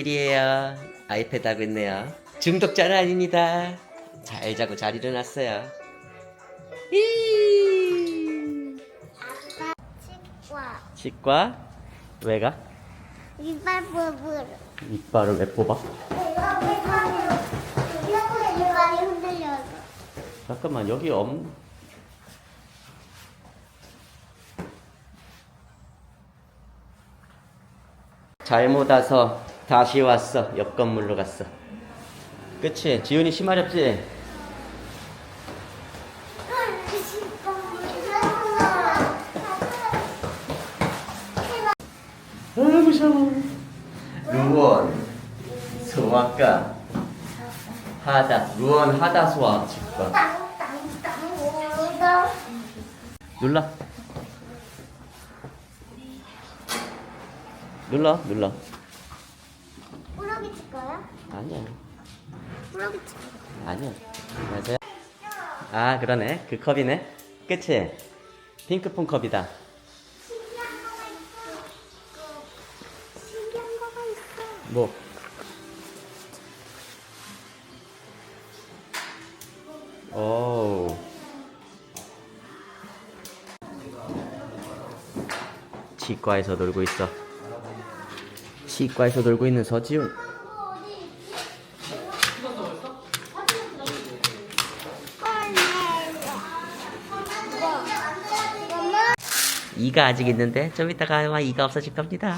아기들이에요. 아이패드 하고 있네요. 중독자는 아닙니다. 잘 자고 잘 일어났어요. 이 치과 치과 왜가? 이빨 부분 이빨을 왜 뽑아? 이빨이 흔들려서 잠깐만 여기 없. 잘못 와서 다시 왔어. 옆 건물로 갔어. 그치? 지훈이 심하리 없지? 아 무서워. 루원 소아과 하다 루원 하다 소아 치과 눌러 눌러 눌러 치과야? 아니야. 치과 아니야. 맞아요. 아 그러네. 그 컵이네. 그치? 핑크퐁 컵이다. 신기한 거가 있어 신기한 거가 있어 뭐? 오. 치과에서 놀고 있어. 치과에서 놀고 있는 서지훈. 이가 아직 있는데 좀 이따가 아마 이가 없어질 겁니다.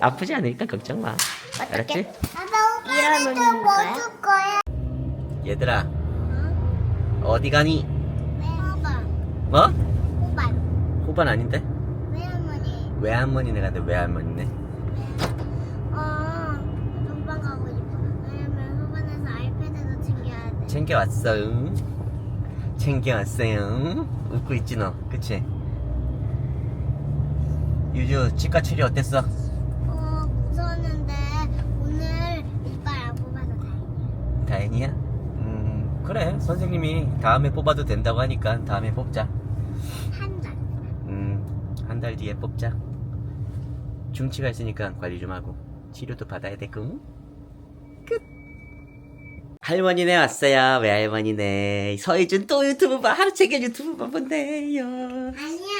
아프지 않으니까 걱정 마. 알았지? 이런 옷인 거야? 거야? 얘들아 어디 가니? 호박 뭐? 호박 호반 아닌데? 외할머니 외할머니네 간데 외할머니네. 어 호박 가고 싶어 왜냐면 호반에서 아이패드도 챙겨야 돼 챙겨왔어. 응? 챙겨왔어요. 응? 웃고 있지 너, 그치? 유주 치과 치료 어땠어? 어 무서웠는데 오늘 이빨 안 뽑아서 다행이야 다행이야? 음 그래 선생님이 다음에 뽑아도 된다고 하니까 다음에 뽑자. 한 달 음, 한 달 뒤에 뽑자. 중치가 있으니까 관리 좀 하고 치료도 받아야 되고. 끝. 할머니네 왔어요. 외할머니네. 서희준 또 유튜브만 하루 종일 유튜브만 본대요. 아니야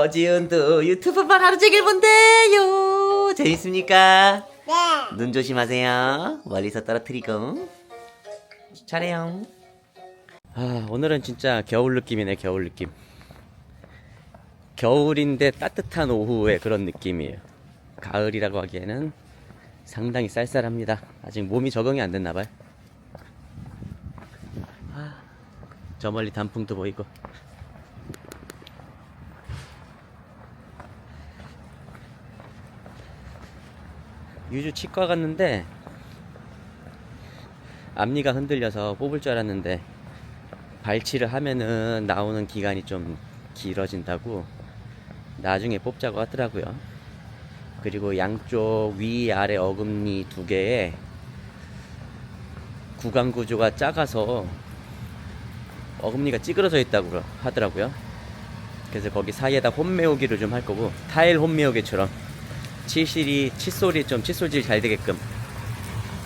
서지훈도 유튜브만 하루 종일 본대요. 재밌습니까? 네 눈 조심하세요. 멀리서 떨어뜨리고. 잘해요. 아, 오늘은 진짜 겨울 느낌이네, 겨울 느낌. 겨울인데 따뜻한 오후의 그런 느낌이에요. 가을이라고 하기에는 상당히 쌀쌀합니다. 아직 몸이 적응이 안 됐나봐요. 아, 저 멀리 단풍도 보이고. 유주 치과 갔는데 앞니가 흔들려서 뽑을 줄 알았는데 발치를 하면은 나오는 기간이 좀 길어진다고 나중에 뽑자고 하더라고요. 그리고 양쪽 위 아래 어금니 두 개에 구강 구조가 작아서 어금니가 찌그러져 있다고 하더라고요. 그래서 거기 사이에다 홈 메우기를 좀 할 거고 타일 홈 메우기처럼 칫솔이 칫솔이 좀 칫솔질 잘 되게끔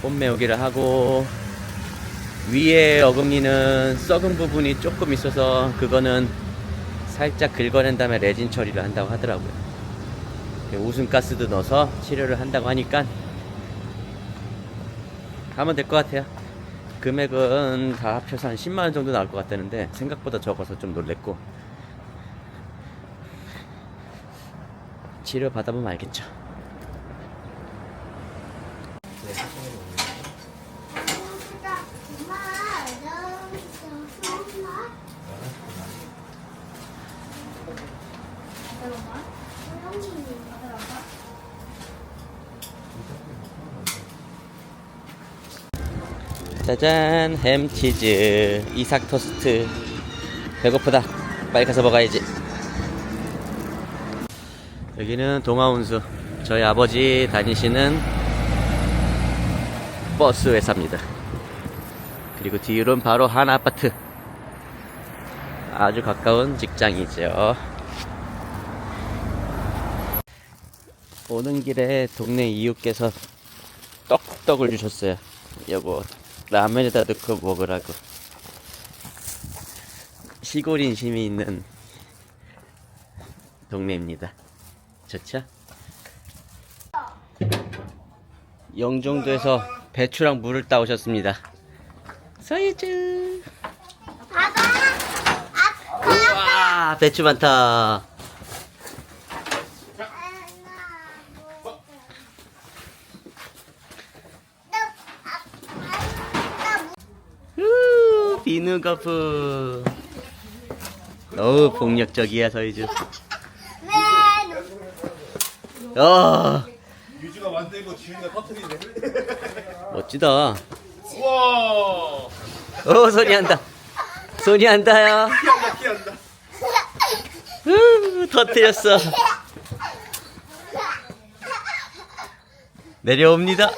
홈 메우기를 하고 위에 어금니는 썩은 부분이 조금 있어서 그거는 살짝 긁어낸 다음에 레진 처리를 한다고 하더라고요. 웃음가스도 넣어서 치료를 한다고 하니까 하면 될 것 같아요. 금액은 다 합쳐서 한 10만원 정도 나올 것 같다는데 생각보다 적어서 좀 놀랬고 치료 받아보면 알겠죠. 짜잔 햄치즈 이삭 토스트. 배고프다. 빨리 가서 먹어야지. 여기는 동아운수. 저희 아버지 다니시는 버스 회사입니다. 그리고 뒤로는 바로 한 아파트. 아주 가까운 직장이죠. 오는 길에 동네 이웃께서 떡떡을 주셨어요. 여보 라면에다 넣고 먹으라고. 시골 인심이 있는 동네입니다. 좋죠? 영종도에서 배추랑 물을 따오셨습니다. 서유주. 봐봐. 우와 배추 많다. 우, 비누 거품. 어우 폭력적이야 서유주. 어 유주가 만들고 지훈이가 터트리네. 멋지다. 우와! 어 소리 한다. 소리 한다요. 키한다, 키한다. 우, 터뜨렸어. 내려옵니다.